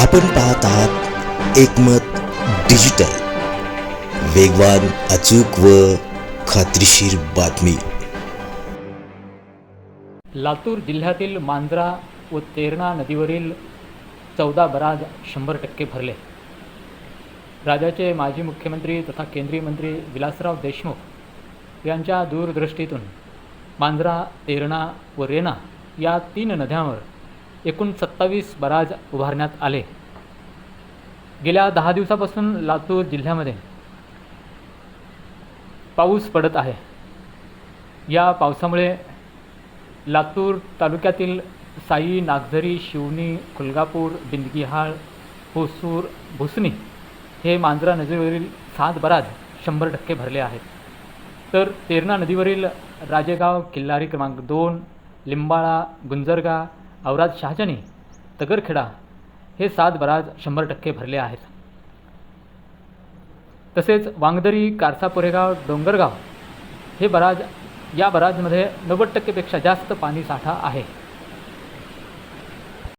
आपण पाहत आहात एकमत डिजिटल. वेगवान अचूक व खात्रीशीर बातमी. लातूर जिल्ह्यातील मांजरा व तेरणा नदीवरील चौदा बराज शंभर टक्के भरले. राज्याचे माजी मुख्यमंत्री तथा केंद्रीय मंत्री विलासराव देशमुख यांच्या दूरदृष्टीतून मांजरा तेरणा व रेणा या तीन नद्यांवर एकूण सत्तावीस बराज उभारण्यात आले. गेल्या दहा दिवसापासून लातूर जिल्ह्यामध्ये पाऊस पडत आहे. या पावसामुळे लातूर तालुक्यातील साई नागझरी शिवणी खुलगापूर बिंदगीहाळ होसूर भुसणी हे मांजरा नदीवरील सात बराज शंभर टक्के भरले आहेत. तर तेरणा नदीवरील राजेगाव किल्लारी क्रमांक दोन लिंबाळा गुंजरगा औराद शहाजनी तगरखेडा हे सात बराज शंभर टक्के भरले आहेत. तसेच वांगदरी कारसा पुरेगाव डोंगरगाव हे बराज या बराजमध्ये नव्वद टक्केपेक्षा जास्त पाणी साठा आहे.